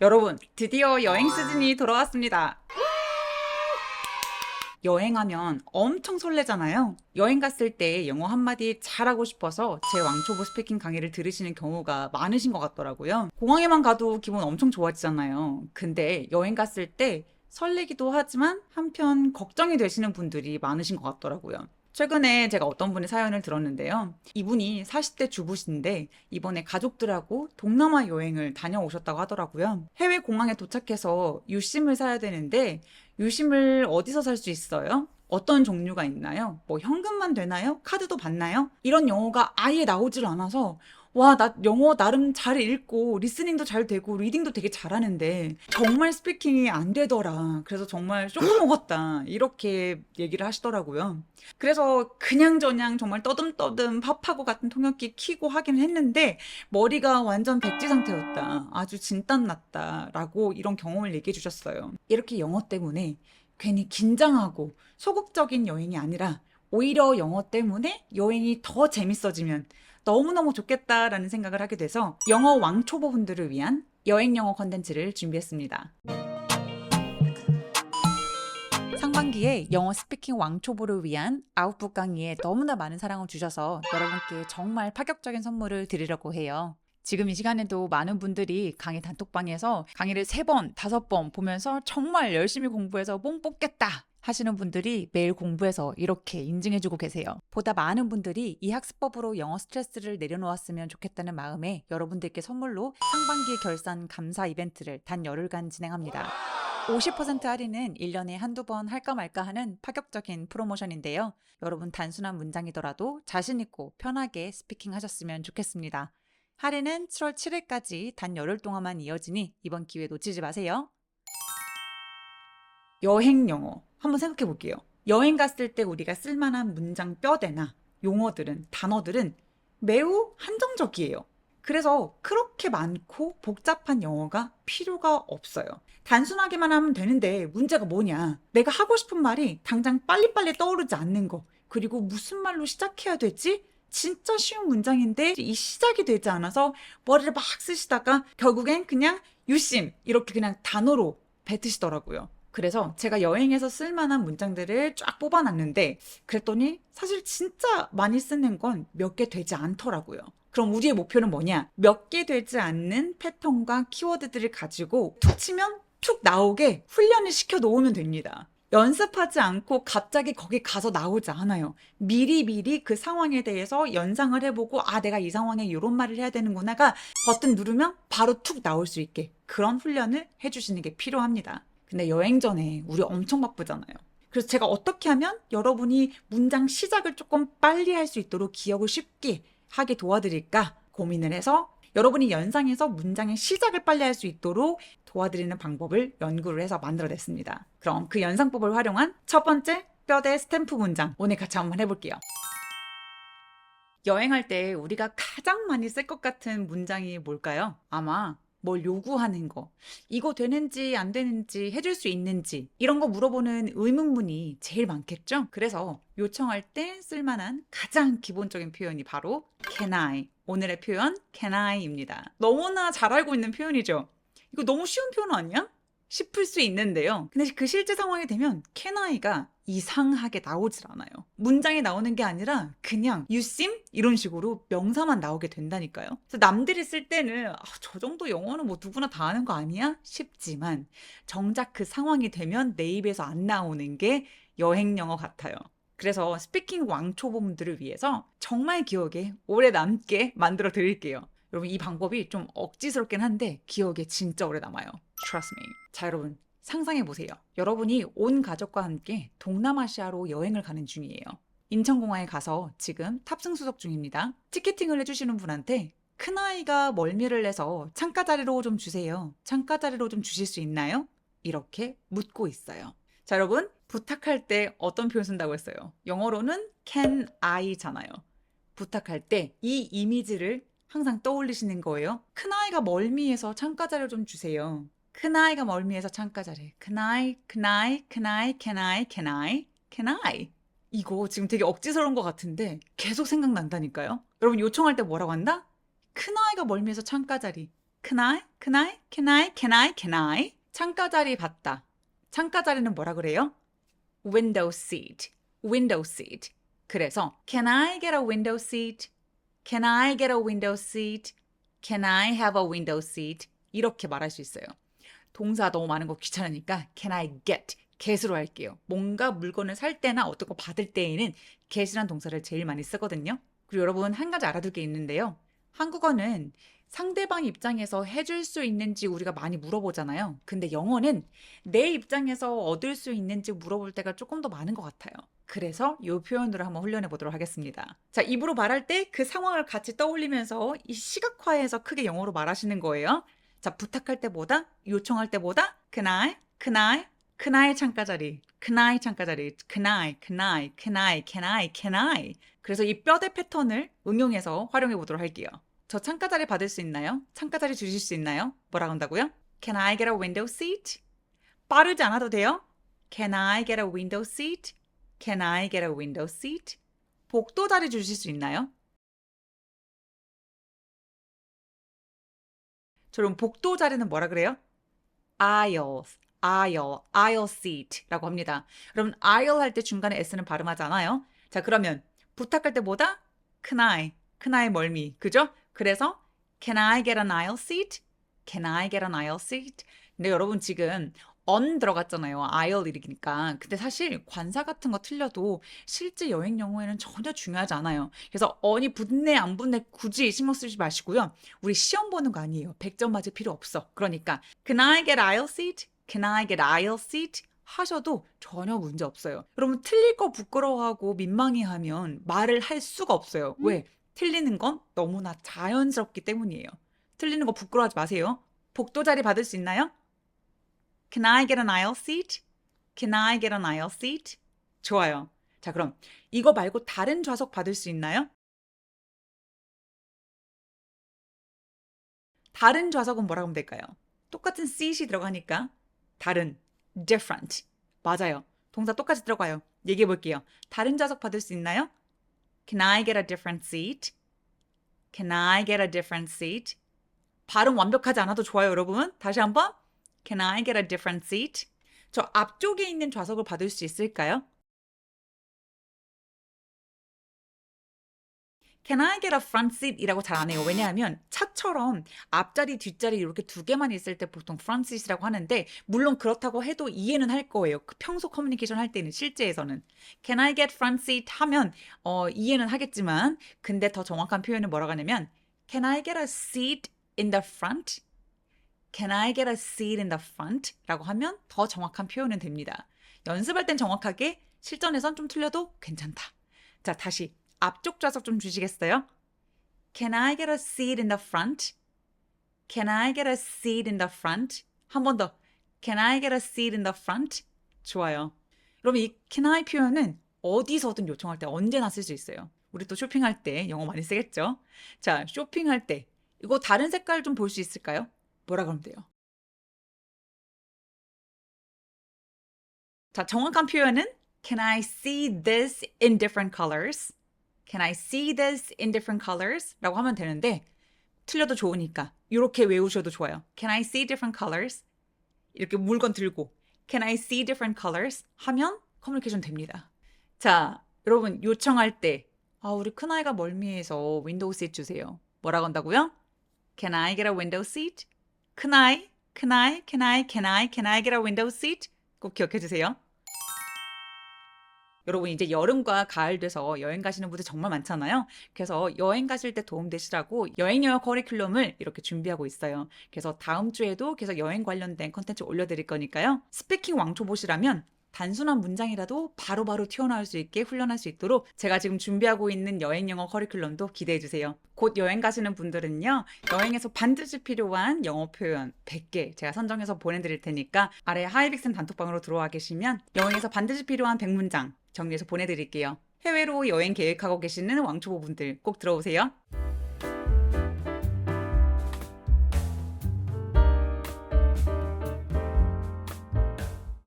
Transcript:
여러분, 드디어 여행 시즌이 돌아왔습니다. 여행하면 엄청 설레잖아요. 여행 갔을 때 영어 한마디 잘하고 싶어서 제 왕초보 스피킹 강의를 들으시는 경우가 많으신 것 같더라고요. 공항에만 가도 기분 엄청 좋아지잖아요. 근데 여행 갔을 때 설레기도 하지만 한편 걱정이 되시는 분들이 많으신 것 같더라고요. 최근에 제가 어떤 분의 사연을 들었는데요. 이분이 40대 주부신데 이번에 가족들하고 동남아 여행을 다녀오셨다고 하더라고요. 해외 공항에 도착해서 유심을 사야 되는데 유심을 어디서 살 수 있어요? 어떤 종류가 있나요? 뭐 현금만 되나요? 카드도 받나요? 이런 영어가 아예 나오질 않아서 와, 나 영어 나름 잘 읽고 리스닝도 잘 되고 리딩도 되게 잘하는데 정말 스피킹이 안 되더라. 그래서 정말 쇼크 먹었다. 이렇게 얘기를 하시더라고요. 그래서 그냥저냥 정말 떠듬떠듬 팝하고 같은 통역기 키고 하긴 했는데 머리가 완전 백지 상태였다. 아주 진땀 났다. 라고 이런 경험을 얘기해 주셨어요. 이렇게 영어 때문에 괜히 긴장하고 소극적인 여행이 아니라 오히려 영어 때문에 여행이 더 재밌어지면 너무너무 좋겠다라는 생각을 하게 돼서 영어 왕초보 분들을 위한 여행 영어 컨텐츠를 준비했습니다. 상반기에 영어 스피킹 왕초보를 위한 아웃북 강의에 너무나 많은 사랑을 주셔서 여러분께 정말 파격적인 선물을 드리려고 해요. 지금 이 시간에도 많은 분들이 강의 단톡방에서 강의를 세 번, 다섯 번 보면서 정말 열심히 공부해서 뽕 뽑겠다 하시는 분들이 매일 공부해서 이렇게 인증해주고 계세요. 보다 많은 분들이 이 학습법으로 영어 스트레스를 내려놓았으면 좋겠다는 마음에 여러분들께 선물로 상반기 결산 감사 이벤트를 단 열흘간 진행합니다. 50% 할인은 1년에 한두 번 할까 말까 하는 파격적인 프로모션인데요. 여러분 단순한 문장이더라도 자신있고 편하게 스피킹 하셨으면 좋겠습니다. 할인은 7월 7일까지 단 열흘 동안만 이어지니 이번 기회 놓치지 마세요. 여행 영어 한번 생각해 볼게요. 여행 갔을 때 우리가 쓸만한 문장 뼈대나 용어들은 단어들은 매우 한정적이에요. 그래서 그렇게 많고 복잡한 영어가 필요가 없어요. 단순하게만 하면 되는데 문제가 뭐냐? 내가 하고 싶은 말이 당장 빨리빨리 떠오르지 않는 거. 그리고 무슨 말로 시작해야 되지? 진짜 쉬운 문장인데 이 시작이 되지 않아서 머리를 막 쓰시다가 결국엔 그냥 유심 이렇게 그냥 단어로 뱉으시더라고요. 그래서 제가 여행에서 쓸만한 문장들을 쫙 뽑아놨는데 그랬더니 사실 진짜 많이 쓰는 건 몇 개 되지 않더라고요. 그럼 우리의 목표는 뭐냐? 몇 개 되지 않는 패턴과 키워드들을 가지고 툭 치면 툭 나오게 훈련을 시켜 놓으면 됩니다. 연습하지 않고 갑자기 거기 가서 나오지 않아요. 미리 미리 그 상황에 대해서 연상을 해보고, 아, 내가 이 상황에 이런 말을 해야 되는구나가 버튼 누르면 바로 툭 나올 수 있게 그런 훈련을 해주시는 게 필요합니다. 근데 여행 전에 우리 엄청 바쁘잖아요. 그래서 제가 어떻게 하면 여러분이 문장 시작을 조금 빨리 할 수 있도록 기억을 쉽게 하게 도와드릴까 고민을 해서 여러분이 연상해서 문장의 시작을 빨리 할 수 있도록 도와드리는 방법을 연구를 해서 만들어냈습니다. 그럼 그 연상법을 활용한 첫 번째 뼈대 스탬프 문장 오늘 같이 한번 해볼게요. 여행할 때 우리가 가장 많이 쓸 것 같은 문장이 뭘까요? 아마 뭘 요구하는 거, 이거 되는지 안 되는지 해줄 수 있는지 이런 거 물어보는 의문문이 제일 많겠죠? 그래서 요청할 때 쓸만한 가장 기본적인 표현이 바로 can I. 오늘의 표현 can I입니다. 너무나 잘 알고 있는 표현이죠. 이거 너무 쉬운 표현 아니야? 싶을 수 있는데요. 근데 그 실제 상황이 되면 I가 이상하게 나오질 않아요. 문장이 나오는 게 아니라 그냥 seem 이런 식으로 명사만 나오게 된다니까요. 그래서 남들이 쓸 때는 아, 저 정도 영어는 뭐 누구나 다 아는 거 아니야? 싶지만 정작 그 상황이 되면 내 입에서 안 나오는 게 여행 영어 같아요. 그래서 스피킹 왕초보분들을 위해서 정말 기억에 오래 남게 만들어 드릴게요. 여러분 이 방법이 좀 억지스럽긴 한데 기억에 진짜 오래 남아요. Trust me. 자 여러분 상상해 보세요. 여러분이 온 가족과 함께 동남아시아로 여행을 가는 중이에요. 인천공항에 가서 지금 탑승 수속 중입니다. 티켓팅을 해주시는 분한테 큰아이가 멀미를 내서 창가 자리로 좀 주세요. 창가 자리로 좀 주실 수 있나요? 이렇게 묻고 있어요. 자, 여러분, 부탁할 때 어떤 표현 쓴다고 했어요? 영어로는 can I잖아요. 부탁할 때 이 이미지를 항상 떠올리시는 거예요. 큰아이가 멀미해서 창가 자리 좀 주세요. 큰아이가 멀미해서 창가 자리. Can I, can I, can I, can I, can I, can I. 이거 지금 되게 억지스러운 것 같은데 계속 생각난다니까요. 여러분 요청할 때 뭐라고 한다? 큰아이가 멀미해서 창가 자리. Can I? Can I? Can I? Can I? Can I? 창가 자리 봤다. 창가 자리는 뭐라 그래요? Window seat. Window seat. 그래서 Can I get a window seat? Can I get a window seat? Can I have a window seat? 이렇게 말할 수 있어요. 동사 너무 많은 거 귀찮으니까 Can I get? get으로 할게요. 뭔가 물건을 살 때나 어떤 거 받을 때에는 get이란 동사를 제일 많이 쓰거든요. 그리고 여러분 한 가지 알아둘 게 있는데요. 한국어는 상대방 입장에서 해줄 수 있는지 우리가 많이 물어보잖아요. 근데 영어는 내 입장에서 얻을 수 있는지 물어볼 때가 조금 더 많은 것 같아요. 그래서 이 표현으로 한번 훈련해 보도록 하겠습니다. 자, 입으로 말할 때 그 상황을 같이 떠올리면서 이 시각화해서 크게 영어로 말하시는 거예요. 자, 부탁할 때보다, 요청할 때보다, I, can I 창가 자리, I 창가 자리, I, can I, can I. 그래서 이 뼈대 패턴을 응용해서 활용해 보도록 할게요. 저 창가 자리 받을 수 있나요? 창가 자리 주실 수 있나요? 뭐라 한다고요? Can I get a window seat? 빠르지 않아도 돼요? Can I get a window seat? Can I get a window seat? 복도 자리 주실 수 있나요? 저럼 복도 자리는 뭐라 그래요? aisle, aisle, aisle seat라고 합니다. 여러분 aisle 할 때 중간에 s는 발음하지 않아요? 자 그러면 부탁할 때보다 can I, can I 멀미, 그죠? 그래서 can I get an aisle seat? Can I get an aisle seat? 근데 여러분 지금 on 들어갔잖아요. aisle 이르기니까. 근데 사실 관사 같은 거 틀려도 실제 여행 영어에는 전혀 중요하지 않아요. 그래서 on이 붙네 안 붙네 굳이 신경 쓰지 마시고요. 우리 시험 보는 거 아니에요. 100점 맞을 필요 없어. 그러니까 can I get aisle seat? Can I get aisle seat? 하셔도 전혀 문제 없어요. 여러분 틀릴 거 부끄러워하고 민망해하면 말을 할 수가 없어요. 왜? 틀리는 건 너무나 자연스럽기 때문이에요. 틀리는 거 부끄러워하지 마세요. 복도 자리 받을 수 있나요? Can I get an aisle seat? Can I get an aisle seat? 좋아요. 자, 그럼 이거 말고 다른 좌석 받을 수 있나요? 다른 좌석은 뭐라고 하면 될까요? 똑같은 seat이 들어가니까 다른 different. 맞아요. 동사 똑같이 들어가요. 얘기해 볼게요. 다른 좌석 받을 수 있나요? Can I get a different seat? Can I get a different seat? 발음 완벽하지 않아도 좋아요, 여러분. 다시 한번. Can I get a different seat? 저 앞쪽에 있는 좌석을 받을 수 있을까요? Can I get a front seat? 이라고 잘 안 해요. 왜냐하면 차처럼 앞자리, 뒷자리 이렇게 두 개만 있을 때 보통 front seat이라고 하는데 물론 그렇다고 해도 이해는 할 거예요. 그 평소 커뮤니케이션 할 때는 실제에서는 Can I get front seat? 하면 어, 이해는 하겠지만 근데 더 정확한 표현은 뭐라고 하냐면 Can I get a seat in the front? Can I get a seat in the front? 라고 하면 더 정확한 표현은 됩니다. 연습할 땐 정확하게 실전에선 좀 틀려도 괜찮다. 자, 다시 앞쪽 좌석 좀 주시겠어요? Can I get a seat in the front? Can I get a seat in the front? 한 번 더. Can I get a seat in the front? 좋아요. 그럼 이 can I 표현은 어디서든 요청할 때 언제나 쓸 수 있어요. 우리 또 쇼핑할 때 영어 많이 쓰겠죠? 자, 쇼핑할 때 이거 다른 색깔 좀 볼 수 있을까요? 뭐라 그러면 돼요? 자, 정확한 표현은 Can I see this in different colors? Can I see this in different colors? 라고 하면 되는데 틀려도 좋으니까 이렇게 외우셔도 좋아요. Can I see different colors? 이렇게 물건 들고 Can I see different colors? 하면 커뮤니케이션 됩니다. 자, 여러분 요청할 때 아, 우리 큰아이가 멀미해서 윈도우 시트 주세요. 뭐라고 한다고요? Can I get a window seat? 큰아이, 큰아이, can I, can I, can I get a window seat? 꼭 기억해 주세요. 여러분 이제 여름과 가을 돼서 여행 가시는 분들 정말 많잖아요. 그래서 여행 가실 때 도움 되시라고 여행 영어 커리큘럼을 이렇게 준비하고 있어요. 그래서 다음 주에도 계속 여행 관련된 컨텐츠 올려드릴 거니까요. 스피킹 왕초보시라면 단순한 문장이라도 바로바로 튀어나올 수 있게 훈련할 수 있도록 제가 지금 준비하고 있는 여행 영어 커리큘럼도 기대해 주세요. 곧 여행 가시는 분들은요. 여행에서 반드시 필요한 영어 표현 100개 제가 선정해서 보내드릴 테니까 아래 하이빅슨 단톡방으로 들어와 계시면 여행에서 반드시 필요한 100문장 정리해서 보내드릴게요. 해외로 여행 계획하고 계시는 왕초보분들 꼭 들어오세요.